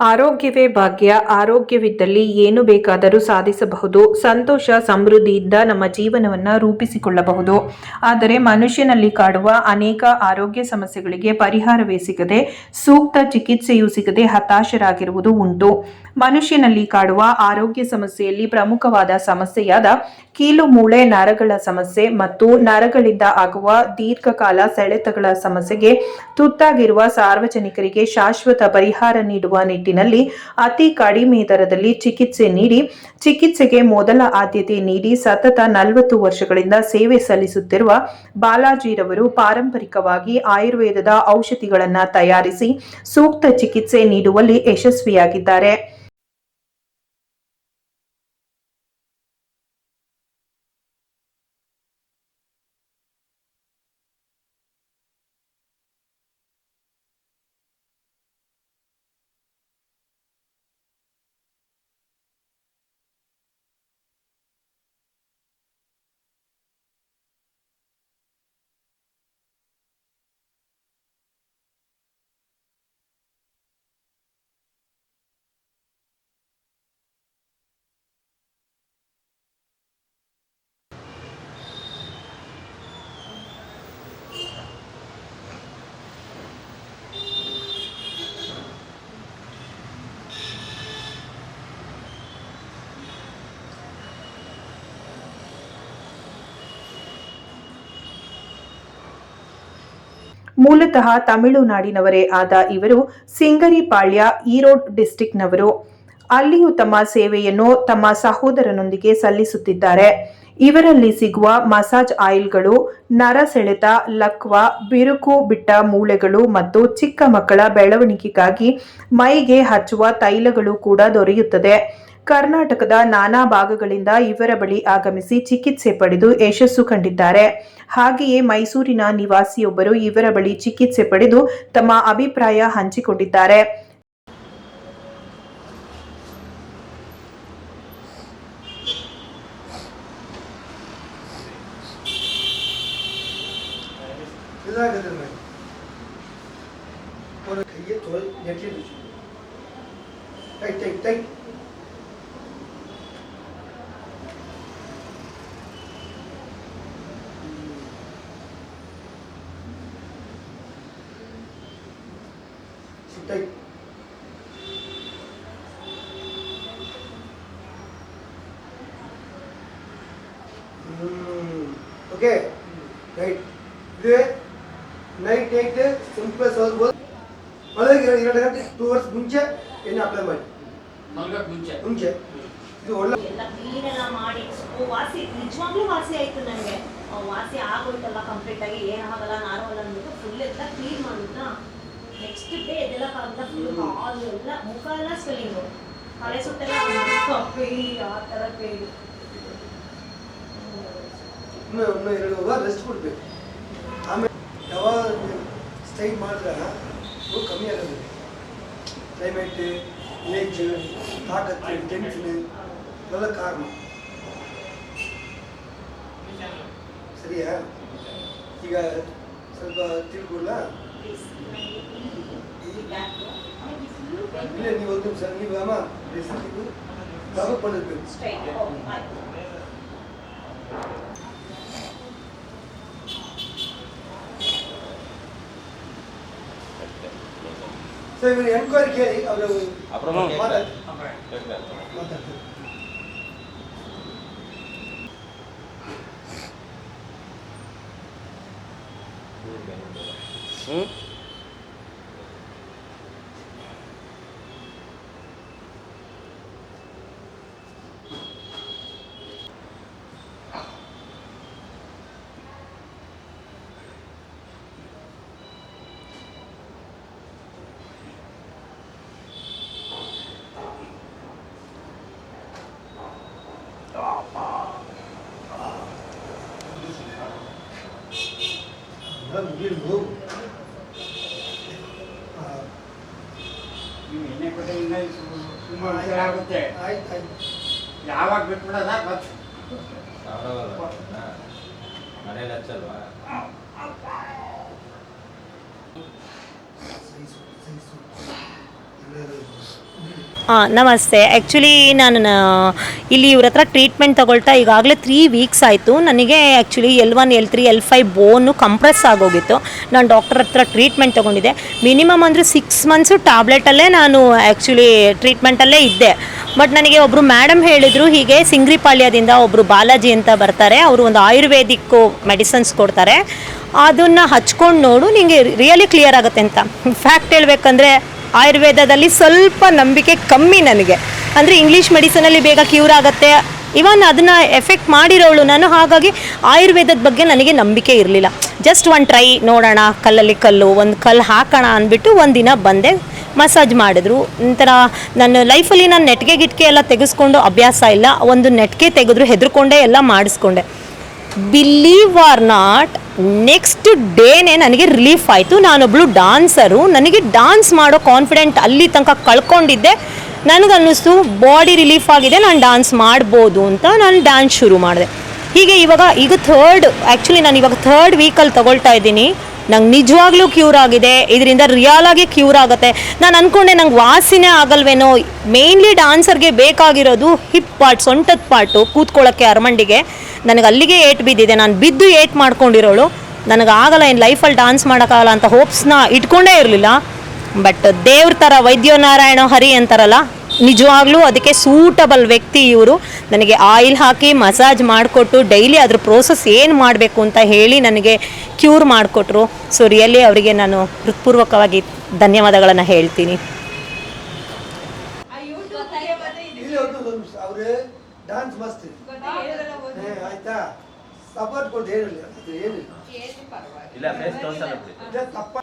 ಆರೋಗ್ಯವೇ ಭಾಗ್ಯ, ಆರೋಗ್ಯವಿದ್ದಲ್ಲಿ ಏನು ಬೇಕಾದರೂ ಸಾಧಿಸಬಹುದು, ಸಂತೋಷ, ಸಮೃದ್ಧಿಯಿಂದ ನಮ್ಮ ಜೀವನವನ್ನು ರೂಪಿಸಿಕೊಳ್ಳಬಹುದು. ಆದರೆ ಮನುಷ್ಯನಲ್ಲಿ ಕಾಡುವ ಅನೇಕ ಆರೋಗ್ಯ ಸಮಸ್ಯೆಗಳಿಗೆ ಪರಿಹಾರವೇ ಸಿಗದೆ, ಸೂಕ್ತ ಚಿಕಿತ್ಸೆಯೂ ಸಿಗದೆ ಹತಾಶರಾಗಿರುವುದು ಉಂಟು. ಮನುಷ್ಯನಲ್ಲಿ ಕಾಡುವ ಆರೋಗ್ಯ ಸಮಸ್ಯೆಯಲ್ಲಿ ಪ್ರಮುಖವಾದ ಸಮಸ್ಯೆಯಾದ ಕೀಲು ಮೂಳೆ ನರಗಳ ಸಮಸ್ಯೆ ಮತ್ತು ನರಗಳಿಂದ ಆಗುವ ದೀರ್ಘಕಾಲ ಸೆಳೆತಗಳ ಸಮಸ್ಯೆಗೆ ತುತ್ತಾಗಿರುವ ಸಾರ್ವಜನಿಕರಿಗೆ ಶಾಶ್ವತ ಪರಿಹಾರ ನೀಡುವ ನಿಟ್ಟಿನಲ್ಲಿ ಅತಿ ಕಡಿಮೆ ದರದಲ್ಲಿ ಚಿಕಿತ್ಸೆ ನೀಡಿ, ಚಿಕಿತ್ಸೆಗೆ ಮೊದಲ ಆದ್ಯತೆ ನೀಡಿ ಸತತ ನಲವತ್ತು ವರ್ಷಗಳಿಂದ ಸೇವೆ ಸಲ್ಲಿಸುತ್ತಿರುವ ಬಾಲಾಜಿರವರು ಪಾರಂಪರಿಕವಾಗಿ ಆಯುರ್ವೇದದ ಔಷಧಿಗಳನ್ನು ತಯಾರಿಸಿ ಸೂಕ್ತ ಚಿಕಿತ್ಸೆ ನೀಡುವಲ್ಲಿ ಯಶಸ್ವಿಯಾಗಿದ್ದಾರೆ. ಮೂಲತಃ ತಮಿಳುನಾಡಿನವರೇ ಆದ ಇವರು ಸಿಂಗರಿಪಾಳ್ಯ, ಈರೋಡ್ ಡಿಸ್ಟಿಕ್ನವರು. ಅಲ್ಲಿಯೂ ತಮ್ಮ ಸೇವೆಯನ್ನು ತಮ್ಮ ಸಹೋದರನೊಂದಿಗೆ ಸಲ್ಲಿಸುತ್ತಿದ್ದಾರೆ. ಇವರಲ್ಲಿ ಸಿಗುವ ಮಸಾಜ್ ಆಯಿಲ್ಗಳು ನರ ಸೆಳೆತ ಲಕ್ವ, ಬಿರುಕು ಬಿಟ್ಟ ಮೂಳೆಗಳು ಮತ್ತು ಚಿಕ್ಕ ಮಕ್ಕಳ ಬೆಳವಣಿಗೆಗಾಗಿ ಮೈಗೆ ಹಚ್ಚುವ ತೈಲಗಳು ಕೂಡ ದೊರೆಯುತ್ತದೆ. ಕರ್ನಾಟಕದ ನಾನಾ ಭಾಗಗಳಿಂದ ಇವರ ಬಳಿ ಆಗಮಿಸಿ ಚಿಕಿತ್ಸೆ ಪಡೆದು ಯಶಸ್ಸು ಕಂಡಿದ್ದಾರೆ. ಹಾಗೆಯೇ ಮೈಸೂರಿನ ನಿವಾಸಿಯೊಬ್ಬರು ಇವರ ಬಳಿ ಚಿಕಿತ್ಸೆ ಪಡೆದು ತಮ್ಮ ಅಭಿಪ್ರಾಯ ಹಂಚಿಕೊಂಡಿದ್ದಾರೆ. Thank you. ಓಕೆ ರೈಟ್ ಇದು ನೈಟ್ ನೈಟ್ ಸಿಂಪಲ್ ಹೋಗ್ಬೋದು ಒಳಗೆ ಎರಡು ಎರಡು ಗಂಟೆ ಟೂ ಅವರ್ಸ್ ಮುಂಚೆ ಎಣ್ಣೆ ಅಪ್ಲೈ ಮಾಡಿ. ಮುಂಚೆ. ಮುಂಚೆ. ಇದು ಒಳ್ಳೆ ಎಲ್ಲ ಕ್ಲೀನ್ ಎಲ್ಲ ಮಾಡಿ. ಓ ವಾಸಿ ನಿಜವಾಗ್ಲೂ ವಾಸಿ ಆಯ್ತು ನನಗೆ ವಾಸಿ ಆಗೋಯ್ತಲ್ಲ ಕಂಪ್ಲೀಟ್ ಆಗಿ ಏನಾಗಲ್ಲ ನಾರ್ಮಲ್ ಅಂದ್ಬಿಟ್ಟು ಫುಲ್ ಎಲ್ಲ ಕ್ಲೀನ್ ಮಾಡಿದ್ನ? ನೆಕ್ಸ್ಟ್ ಡೇ ಎದ್ದೆಲ್ಲಕ್ಕಾಗಲ್ಲ ಫುಲ್ ಹಾಲು ಎಲ್ಲ ಮುಖ ಎಲ್ಲ ಸ್ವೆಲ್ಲಿಂಗು ತಲೆ ಸುತ್ತೆಲ್ಲ ಆ ಥರ ಪೇಯ್ಲಿ ಇನ್ನೂ ಇನ್ನೂ ಎರಡು ಅವರ್ ರೆಸ್ಟ್ ಕೊಡ್ಬೇಕು. ಆಮೇಲೆ ಯಾವಾಗ ಸ್ಟೈ ಮಾಡಿದ್ರೆ ಅದು ಕಮ್ಮಿ ಆಗೋದು ಕ್ಲೈಮೇಟ್ ಏಜ್ ತಾಕತ್ತು ಟೆನ್ಷನ್ ಇವೆಲ್ಲ ಕಾರಣ. ಸರಿಯಾ? ಈಗ ಸ್ವಲ್ಪ ತಿಳ್ಕೊಡ್ಲಾ ಇಲ್ಲ, ನೀವು ಒಂದು ನಿಮಿಷ, ನೀವು ಅಮ್ಮ ರೆಸ್ಟ್ ನೀವು ಸೊ ಇವರು ಎನ್ಕ್ವೈರಿ ಕೇಳಿ ಅವರು ಹ್ಞೂ ಇಳಿದು ನೀವು ಎಣ್ಣೆ ಕೊಟ್ಟೆ ಇನ್ನೂ ಆಗುತ್ತೆ. ಆಯ್ತು ಆಯ್ತು. ಯಾವಾಗ ಬಿಟ್ಬಿಡೋದ? ಬಸ್. ಮನೇಲಿ ಹಚ್ಚಲ್ವಾ? ಸಹಿಸು ಹಾಂ ನಮಸ್ತೆ. ಆ್ಯಕ್ಚುಲಿ ನಾನು ಇಲ್ಲಿ ಇವ್ರ ಹತ್ರ ಟ್ರೀಟ್ಮೆಂಟ್ ತಗೊಳ್ತಾ ಈಗಾಗಲೇ ತ್ರೀ ವೀಕ್ಸ್ ಆಯಿತು. ನನಗೆ actually L one L three L five bone compress ಆಗೋಗಿತ್ತು. ನಾನು ಡಾಕ್ಟರ್ ಹತ್ರ ಟ್ರೀಟ್ಮೆಂಟ್ ತೊಗೊಂಡಿದ್ದೆ. ಮಿನಿಮಮ್ ಅಂದರೆ ಸಿಕ್ಸ್ ಮಂತ್ಸು ಟ್ಯಾಬ್ಲೆಟಲ್ಲೇ ನಾನು ಆ್ಯಕ್ಚುಲಿ ಟ್ರೀಟ್ಮೆಂಟಲ್ಲೇ ಇದ್ದೆ. ಬಟ್ ನನಗೆ ಒಬ್ಬರು ಮೇಡಮ್ ಹೇಳಿದರು, ಹೀಗೆ ಸಿಂಗ್ರಿಪಾಳ್ಯದಿಂದ ಒಬ್ಬರು ಬಾಲಾಜಿ ಅಂತ ಬರ್ತಾರೆ. ಅವರು ಒಂದು ಆಯುರ್ವೇದಿಕ್ಕು ಮೆಡಿಸನ್ಸ್ ಕೊಡ್ತಾರೆ. ಅದನ್ನು ಹಚ್ಕೊಂಡು ನೋಡು ನಿಮಗೆ ರಿಯಲಿ ಕ್ಲಿಯರ್ ಆಗುತ್ತೆ ಅಂತ. ಫ್ಯಾಕ್ಟ್ ಹೇಳ್ಬೇಕಂದ್ರೆ ಆಯುರ್ವೇದದಲ್ಲಿ ಸ್ವಲ್ಪ ನಂಬಿಕೆ ಕಮ್ಮಿ ನನಗೆ. ಅಂದರೆ ಇಂಗ್ಲೀಷ್ ಮೆಡಿಸನಲ್ಲಿ ಬೇಗ ಕ್ಯೂರ್ ಆಗುತ್ತೆ. ಇವನ್ ಅದನ್ನು ಎಫೆಕ್ಟ್ ಮಾಡಿರೋಳು ನಾನು, ಹಾಗಾಗಿ ಆಯುರ್ವೇದದ ಬಗ್ಗೆ ನನಗೆ ನಂಬಿಕೆ ಇರಲಿಲ್ಲ. ಜಸ್ಟ್ ಒಂದು ಟ್ರೈ ನೋಡೋಣ, ಕಲ್ಲಲ್ಲಿ ಕಲ್ಲು, ಒಂದು ಕಲ್ಲು ಹಾಕೋಣ ಅಂದ್ಬಿಟ್ಟು ಒಂದಿನ ಬಂದೆ ಮಸಾಜ್ ಮಾಡಿದ್ರು. ಒಂಥರ ನನ್ನ ಲೈಫಲ್ಲಿ ನಾನು ನೆಟ್ಗೆ ಗಿಟ್ಕೆ ಎಲ್ಲ ತೆಗೆಸ್ಕೊಂಡು ಅಭ್ಯಾಸ ಇಲ್ಲ, ಒಂದು ನೆಟ್ಗೆ ತೆಗೆದ್ರು, ಹೆದರ್ಕೊಂಡೆ, ಎಲ್ಲ ಮಾಡಿಸ್ಕೊಂಡೆ. ಬಿಲೀವ್ ಆರ್ ನಾಟ್ ನೆಕ್ಸ್ಟ್ ಡೇನೇ ನನಗೆ ರಿಲೀಫ್ ಆಯಿತು. ನಾನೊಬ್ಳು ಡಾನ್ಸರು ನನಗೆ ಡಾನ್ಸ್ ಮಾಡೋ ಕಾನ್ಫಿಡೆಂಟ್ ಅಲ್ಲಿ ತನಕ ಕಳ್ಕೊಂಡಿದ್ದೆ. ನನಗನ್ನಿಸ್ತು ಬಾಡಿ ರಿಲೀಫ್ ಆಗಿದೆ, ನಾನು ಡಾನ್ಸ್ ಮಾಡ್ಬೋದು ಅಂತ ನಾನು ಡ್ಯಾನ್ಸ್ ಶುರು ಮಾಡಿದೆ. ಹೀಗೆ ಇವಾಗ, ಈಗ ಥರ್ಡ್ ಆ್ಯಕ್ಚುಲಿ ನಾನು ಇವಾಗ ಥರ್ಡ್ ವೀಕಲ್ಲಿ ತೊಗೊಳ್ತಾ ಇದ್ದೀನಿ. ನಂಗೆ ನಿಜವಾಗ್ಲೂ ಕ್ಯೂರ್ ಆಗಿದೆ. ಇದರಿಂದ ರಿಯಲ್ ಆಗಿ ಕ್ಯೂರ್ ಆಗುತ್ತೆ. ನಾನು ಅಂದ್ಕೊಂಡೆ ನಂಗೆ ವಾಸಿನೇ ಆಗಲ್ವೇನೋ. ಮೇಯ್ನ್ಲಿ ಡಾನ್ಸರ್ಗೆ ಬೇಕಾಗಿರೋದು ಹಿಪ್ ಪಾರ್ಟ್ ಸೊಂಟದ ಪಾರ್ಟು ಕೂತ್ಕೊಳ್ಳೋಕ್ಕೆ ಅರಮಂಡಿಗೆ. ನನಗೆ ಅಲ್ಲಿಗೆ ಏಟ್ ಬಿದ್ದಿದೆ ನಾನು ಬಿದ್ದು ಏಟ್ ಮಾಡ್ಕೊಂಡಿರೋಳು. ನನಗೆ ಆಗಲ್ಲ ಏನು ಲೈಫಲ್ಲಿ ಡಾನ್ಸ್ ಮಾಡೋಕ್ಕಾಗಲ್ಲ ಅಂತ ಹೋಪ್ಸ್ನ ಇಟ್ಕೊಂಡೇ ಇರಲಿಲ್ಲ. ಬಟ್ ದೇವ್ರ ಥರ ವೈದ್ಯ ನಾರಾಯಣ ಹರಿ ಅಂತಾರಲ್ಲ ನಿಜವಾಗ್ಲೂ ಅದಕ್ಕೆ ಸೂಟಬಲ್ ವ್ಯಕ್ತಿ ಇವರು. ನನಗೆ ಆಯಿಲ್ ಹಾಕಿ ಮಸಾಜ್ ಮಾಡಿಕೊಟ್ಟು ಡೈಲಿ ಅದ್ರ ಪ್ರೋಸೆಸ್ ಏನು ಮಾಡಬೇಕು ಅಂತ ಹೇಳಿ ನನಗೆ ಕ್ಯೂರ್ ಮಾಡಿಕೊಟ್ರು. ಸೊ ರಿಯಲಿ ಅವರಿಗೆ ನಾನು ಹೃತ್ಪೂರ್ವಕವಾಗಿ ಧನ್ಯವಾದಗಳನ್ನು ಹೇಳ್ತೀನಿ. ಇಲ್ಲಿ ಒಂದು ಒಂದು ನಿಮಿಷ ಅವ್ರು ಡಾನ್ಸ್ ಮಸ್ತ್ ಹೇ, ಆಯ್ತಾ ಸಪೋರ್ಟ್ ಕೊಟ್ಟು ಏನಿಲ್ಲ. ಅದು ಏನಿಲ್ಲ ಇಲ್ಲ ಫೇಸ್ ತೋರ್ಸಲ್ಲ ಬಿಡಿ ಇದೆ ತಪ್ಪ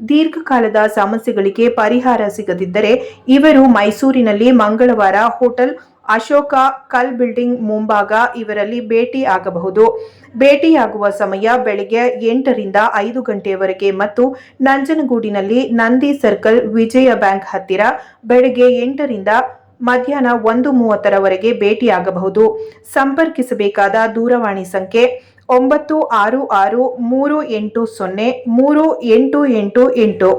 ದೀರ್ಘಕಾಲದ ಸಮಸ್ಯೆಗಳಿಗೆ ಪರಿಹಾರ ಸಿಗದಿದ್ದರೆ ಇವರು ಮೈಸೂರಿನಲ್ಲಿ ಮಂಗಳವಾರ ಹೋಟೆಲ್ ಅಶೋಕ ಕಲ್ ಬಿಲ್ಡಿಂಗ್ ಮುಂಭಾಗ ಇವರಲ್ಲಿ ಭೇಟಿ ಆಗಬಹುದು. ಭೇಟಿಯಾಗುವ ಸಮಯ ಬೆಳಗ್ಗೆ ಎಂಟರಿಂದ ಐದು ಗಂಟೆಯವರೆಗೆ ಮತ್ತು ನಂಜನಗೂಡಿನಲ್ಲಿ ನಂದಿ ಸರ್ಕಲ್ ವಿಜಯ ಬ್ಯಾಂಕ್ ಹತ್ತಿರ ಬೆಳಗ್ಗೆ ಎಂಟರಿಂದ ಮಧ್ಯಾಹ್ನ ಒಂದು ಮೂವತ್ತರವರೆಗೆ ಭೇಟಿಯಾಗಬಹುದು. ಸಂಪರ್ಕಿಸಬೇಕಾದ ದೂರವಾಣಿ ಸಂಖ್ಯೆ ಒಂಬತ್ತು ಆರು ಆರು ಮೂರು ಎಂಟು ಸೊನ್ನೆ ಮೂರು ಎಂಟು ಎಂಟು ಎಂಟು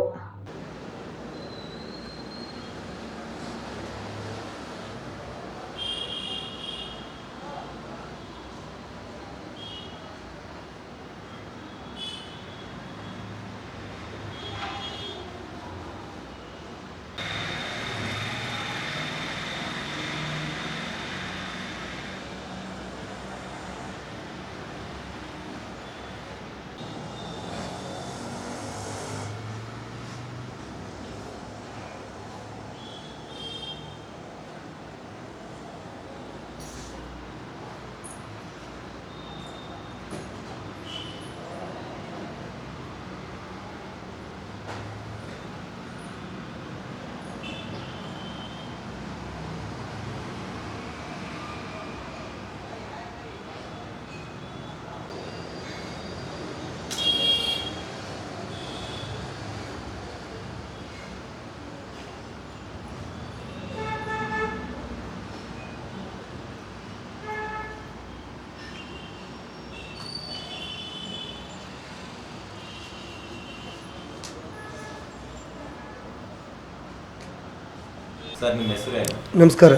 ಸರ್ ನಿಮ್ಮ ಹೆಸರು ನಮಸ್ಕಾರ.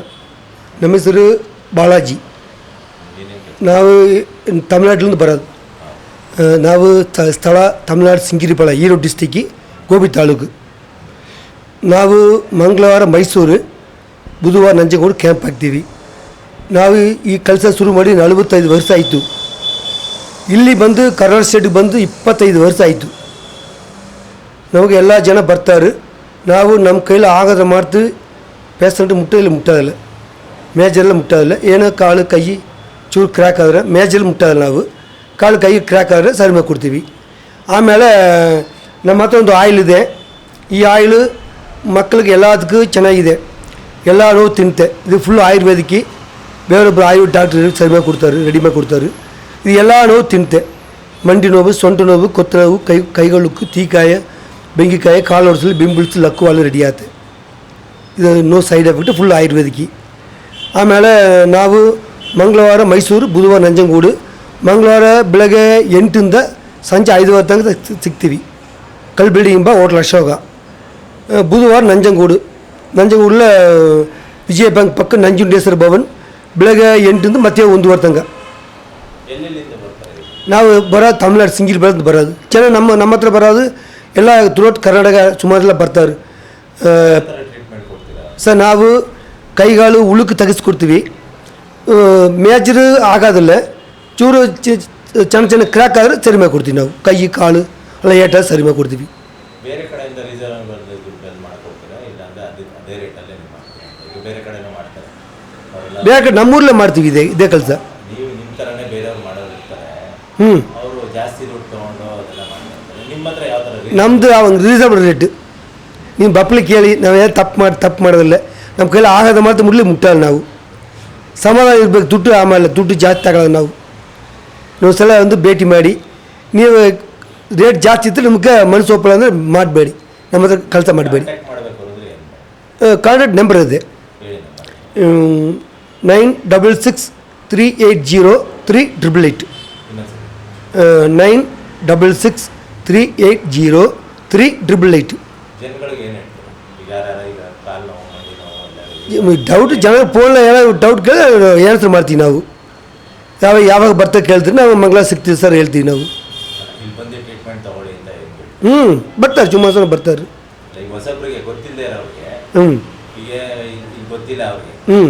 ನಮ್ಮ ಹೆಸರು ಬಾಲಾಜಿ ನಾವು ತಮಿಳ್ನಾಡಿಲಿಂದ ಬರೋದು. ನಾವು ಸ್ಥಳ ತಮಿಳ್ನಾಡು ಸಿಂಗಿರಿಪಾಳ ಈರೋಡ್ ಡಿಸ್ಟಿಕ್ಕಿ ಗೋಬಿ ತಾಲೂಕು. ನಾವು ಮಂಗಳವಾರ ಮೈಸೂರು ಬುಧವಾರ ನಂಜನಗೂಡು ಕ್ಯಾಂಪ್ ಹಾಕ್ತೀವಿ. ನಾವು ಈ ಕೆಲಸ ಶುರು ಮಾಡಿ ನಲವತ್ತೈದು ವರ್ಷ ಆಯಿತು. ಇಲ್ಲಿ ಬಂದು ಕರ್ನಾಟಕ ಸ್ಟೇಟಿಗೆ ಬಂದು ಇಪ್ಪತ್ತೈದು ವರ್ಷ ಆಯಿತು. ನಮಗೆ ಎಲ್ಲ ಜನ ಬರ್ತಾರೆ. ನಾವು ನಮ್ಮ ಕೈಲಿ ಆಗದ ಮಾಡ್ತೀವಿ ಪೇಷಂಟ್ ಮುಟ್ಟೋದಿಲ್ಲ ಮುಟ್ಟೋದಿಲ್ಲ ಮೇಜೆಲ್ಲ ಮುಟ್ಟೋದಿಲ್ಲ ಏನೋ ಕಾಲು ಕೈ ಚೂರು ಕ್ರ್ಯಾಕ್ ಆದರೆ ಮೇಜಲ್ಲಿ ಮುಟ್ಟೋದಿಲ್ಲ ನಾವು ಕಾಲು ಕೈ ಕ್ರ್ಯಾಕ್ ಆದರೆ ಸರಿ ಮಾಡಿ ಕೊಡ್ತೀವಿ ಆಮೇಲೆ ನಮ್ಮ ಹತ್ರ ಒಂದು ಆಯಿಲ್ ಇದೆ ಈ ಆಯಿಲು ಮಕ್ಕಳಿಗೆ ಎಲ್ಲದಕ್ಕೂ ಚೆನ್ನಾಗಿದೆ ಎಲ್ಲ ನೋವು ತಿಂತೆ ಇದು ಫುಲ್ ಆಯುರ್ವೇದಿಕ್ಕಿ ಬೇರೊಬ್ಬರು ಆಯುರ್ವೇದ ಡಾಕ್ಟ್ರ್ ಸರಿ ಮಾಡಿ ಕೊಡ್ತಾರೆ ರೆಡಿ ಮಾಡಿ ಕೊಡ್ತಾರೆ ಇದು ಎಲ್ಲ ನೋವು ತಿಂತೆ ಮಂಡಿ ನೋವು ಸೊಂಟ ನೋವು ಕೊತ್ತ ನೋವು ಕೈ ಕೈಗಳುಕ್ಕು ತೀಕಾಯ ಬೆಂಕಿಕಾಯ ಕಾಲು ಹೊಡ್ಸಲು ಬಿಂಬಿಳಿಸಿ ಲಕ್ಕು ಅಲ್ಲಿ ರೆಡಿ ಆಗುತ್ತೆ ಇದು ನೋ ಸೈಡ್ ಎಫೆಕ್ಟ್ ಫುಲ್ ಆಯುರ್ವೇದಿಕ್ಕಿ ಆಮೇಲೆ ನಾವು ಮಂಗಳವಾರ ಮೈಸೂರು ಬುಧವಾರ ನಂಜನಗೂಡು ಮಂಗಳವಾರ ಬೆಳಗ್ಗೆ ಎಂಟಿಂದ ಸಂಜೆ ಐದುವರೆ ತನಕ ಸಿಗ್- ಸಿಗ್ತೀವಿ ಕಲ್ ಬಿಲ್ಡಿಂಗ್ ಬಾ ಹೋಟ್ಲ್ ಅಶೋಕ ಆ, ಬುಧವಾರ ನಂಜನಗೂಡು ನಂಜನಗೂಡಲ್ಲ ವಿಜಯ ಬ್ಯಾಂಕ್ ಪಕ್ಕ ನಂಜುಂಡೇಶ್ವರ ಭವನ್ ಬೆಳಗ್ಗೆ ಎಂಟಿಂದ ಮತ್ತೆ ಒಂದೂವರೆ ತನಕ ಎಲ್ಲೆಲ್ಲಿಂದ ಬರ್ತಾರೆ ಇವ್ರು? ನಾವು ಬರೋದು ತಮಿಳ್ನಾಡು ಸಿಂಗಿಲ್ ಬೆಳೆದು ಬರೋದು ಜನ ನಮ್ಮ ನಮ್ಮ ಹತ್ರ ಬರೋದು ಎಲ್ಲ ಥ್ರೂಔಟ್ ಕರ್ನಾಟಕ ಸುಮಾರೆಲ್ಲ ಬರ್ತಾರೆ ಆ, ಯಾವ ಥರ ಟ್ರೀಟ್ಮೆಂಟ್ ಕೊಡ್ತೀರಾ ಸರ್ ನಾವು ಕೈಗಾಲು ಉಳುಕು ತೆಗೆಸ್ಕೊಡ್ತೀವಿ ಮೇಜರ್ ಆಗೋದಿಲ್ಲ ಚೂರು ಚಿ- ಸಣ್ಣ ಸಣ್ಣ ಕ್ರ್ಯಾಕ್ ಆದರೆ ಸರಿ ಮಾಡಿ ಕೊಡ್ತೀವಿ ನಾವು ಕೈ ಕಾಲು ಎಲ್ಲ ಏಟ ಸರಿ ಮಾಡಿ ಕೊಡ್ತೀವಿ ಬೇರೆ ಕಡೆಯಿಂದ ರಿಸರ್ವ್ ಬರೆದು ದುಡ್ಡಲ್ಲಿ ಮಾಡ್ಕೊಡ್ತೀರಾ ಇಲ್ಲ ಅಂದರೆ ಅದೇ ಅದೇ ರೇಟಲ್ಲೇ ನೀವು ಮಾಡ್ತೀರಾ ಈಗ ಬೇರೆ ಕಡೆನೂ ಮಾಡ್ತಾರೆ ಅವರೆಲ್ಲ ಬೇಕಾದ್ರೆ ನಮ್ಮೂರಲ್ಲೇ ಮಾಡ್ತೀವಿ ಇದೇ ಇದೇ ಕೆಲಸ ನೀವು ನಿಮ್ಮ ಥರನೇ ಬೇರೆಯವ್ರು ಮಾಡೋರು ಇರ್ತಾರೆ ಹ್ಞೂ ಅವರು ಜಾಸ್ತಿ ದುಡ್ಡು ತೊಗೊಂಡು ಅದೆಲ್ಲ ಮಾಡ್ತಾರೆ ನಿಮ್ಮ ಹತ್ರ ಯಾವ ಥರ rate? ನಮ್ಮದು ಒಂದು ರೀಸನಬಲ್ ರೇಟ್ ನೀವು ಬಪ್ಲಿ ಕೇಳಿ ನಾವು ಏನು ತಪ್ಪು ಮಾಡಿ ತಪ್ಪು ಮಾಡೋದಿಲ್ಲ ನಮ್ಮ ಕೈಲಿ ಆಗದ ಮಾತ್ರ ಮುಡ್ಲಿ ಮುಟ್ಟಲ್ಲ ನಾವು ಸಮಾಧಾನ ಇರ್ಬೇಕು ದುಡ್ಡು ಆಮೇಲೆ ದುಡ್ಡು ಜಾಸ್ತಿ ತಗೊಳ್ಳೋದು ನಾವು ನೀವು ಸಲ ಒಂದು ಭೇಟಿ ಮಾಡಿ ನೀವು ರೇಟ್ ಜಾಸ್ತಿ ಇದ್ದರೆ ನಿಮ್ಗೆ ಮನಸ್ಸು ಒಪ್ಪಲ್ಲ ಅಂದರೆ ಮಾಡಬೇಡಿ ನಮ್ಮ ಹತ್ರ ಕೆಲಸ ಮಾಡಬೇಡಿ ಕಾಂಟ್ಯಾಕ್ಟ್ ಮಾಡಬೇಕು ಅಂದರೆ ಏನು ಕಾಂಟ್ಯಾಕ್ಟ್ ನಂಬರ್ ಇದೆ ಹೇಳಿ number nine double six three eight zero three triple eight ಇನ್ನೊಂದ್ಸರಿ nine double six three eight zero three triple eight ಜನಗಳಿಗೆ ಏನು ಹೇಳ್ತೀರಾ ಈಗ ಯಾರ್ಯಾರ ಈಗ ಕಾಲು ನೋವು ಮಂಡಿ ನೋವು ಎಲ್ಲ ಡೌಟ್ ಜನ ಫೋನ್ ಏನಾದ್ರು ಡೌಟ್ ಕೇಳಿ ಆನ್ಸರ್ ಮಾಡ್ತೀವಿ ನಾವು. ಯಾವಾಗ ಯಾವಾಗ ಬರ್ತಾ ಕೇಳ್ತೀರಿ ನಾವು ಮಂಗಳ ಸಿಗ್ತೀವಿ ಸರ್ ಹೇಳ್ತೀವಿ ನಾವು. ಹ್ಞೂ ಬರ್ತಾರೆ ಸುಮಾರು ಜನ ಬರ್ತಾರೆ. ಹ್ಞೂ ಹ್ಞೂ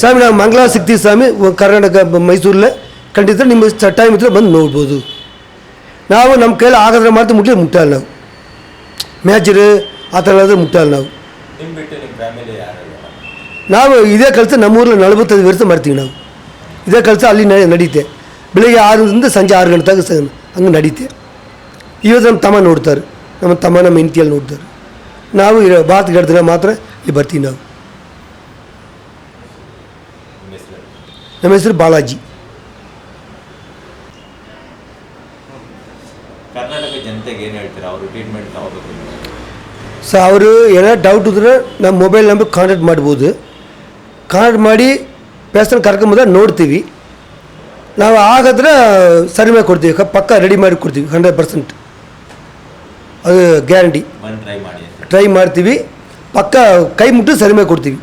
ಸ್ವಾಮಿ ನಾವು ಮಂಗಳ ಸಿಗ್ತೀವಿ ಸ್ವಾಮಿ ಕರ್ನಾಟಕ ಮೈಸೂರಲ್ಲೇ. ಖಂಡಿತ ನಿಮ್ಮ ಟೈಮ್ ಇದ್ರೆ ಬಂದು ನೋಡ್ಬೋದು. ನಾವು ನಮ್ಮ ಕೈಯಲ್ಲಿ ಆಗದ್ರೆ ಮಾತ್ರ ಮುಟ್ಟಿ ಮುಟ್ಟಲ್ಲ ನಾವು. ಮ್ಯಾಚರು ಆ ಥರ ಹೇಳಿದ್ರೆ ಮುಟ್ಟಲ್ಲ ನಾವು. ನಾವು ಇದೇ ಕೆಲಸ ನಮ್ಮೂರಲ್ಲಿ ನಲವತ್ತೈದು ವರ್ಷ ಮಾಡ್ತೀವಿ ನಾವು. ಇದೇ ಕೆಲಸ ಅಲ್ಲಿ ನಡೀತೆ. ಬೆಳಿಗ್ಗೆ ಆರರಿಂದ ಸಂಜೆ ಆರು ಗಂಟೆ ಸ ಹಂಗೆ ನಡೀತೆ. ಇವತ್ತು ನಮ್ಮ ತಮ್ಮ ನೋಡ್ತಾರೆ. ನಮ್ಮ ತಮ್ಮ ನಮ್ಮ ಹೆಂಡತಿಯಲ್ಲಿ ನೋಡ್ತಾರೆ. ನಾವು ಬಾತ್ ಗಡ್ದ್ರೆ ಮಾತ್ರ ಇಲ್ಲಿ ಬರ್ತೀವಿ ನಾವು. ನಿಮ್ಮ ಹೆಸರು? ಹೇಳಿ. ನಮ್ಮ ಹೆಸರು ಬಾಲಾಜಿ. ಕರ್ನಾಟಕ ಜನತೆಗೆ ಏನು ಹೇಳ್ತೀರಾ? ಅವರು ಟ್ರೀಟ್ಮೆಂಟ್ ತಗೋಬೇಕು ಸೊ ಅವರು ಏನಾದ್ರು ಡೌಟ್ ಇದ್ರೆ ನಮ್ಮ ಮೊಬೈಲ್ ನಂಬರ್ ಕಾಂಟ್ಯಾಕ್ಟ್ ಮಾಡ್ಬೋದು. ಕಾಂಟ್ಯಾಕ್ಟ್ ಮಾಡಿ ಪೇಷಂಟ್ ಕರ್ಕೊಂಬಂದ್ರೆ ನೋಡ್ತೀವಿ. ನಾವು ಆಗಿದ್ರೆ ಸರಿ ಮಾಡಿ ಕೊಡ್ತೀವಿ. ಪಕ್ಕ ರೆಡಿ ಮಾಡಿ ಕೊಡ್ತೀವಿ ಹಂಡ್ರೆಡ್ ಪರ್ಸೆಂಟ್ ಅದು ಗ್ಯಾರಂಟಿ ಟ್ರೈ ಮಾಡ್ತೀವಿ. ಪಕ್ಕ ಕೈ ಮುಟ್ಟು ಸರಿ ಮಾಡಿ ಕೊಡ್ತೀವಿ.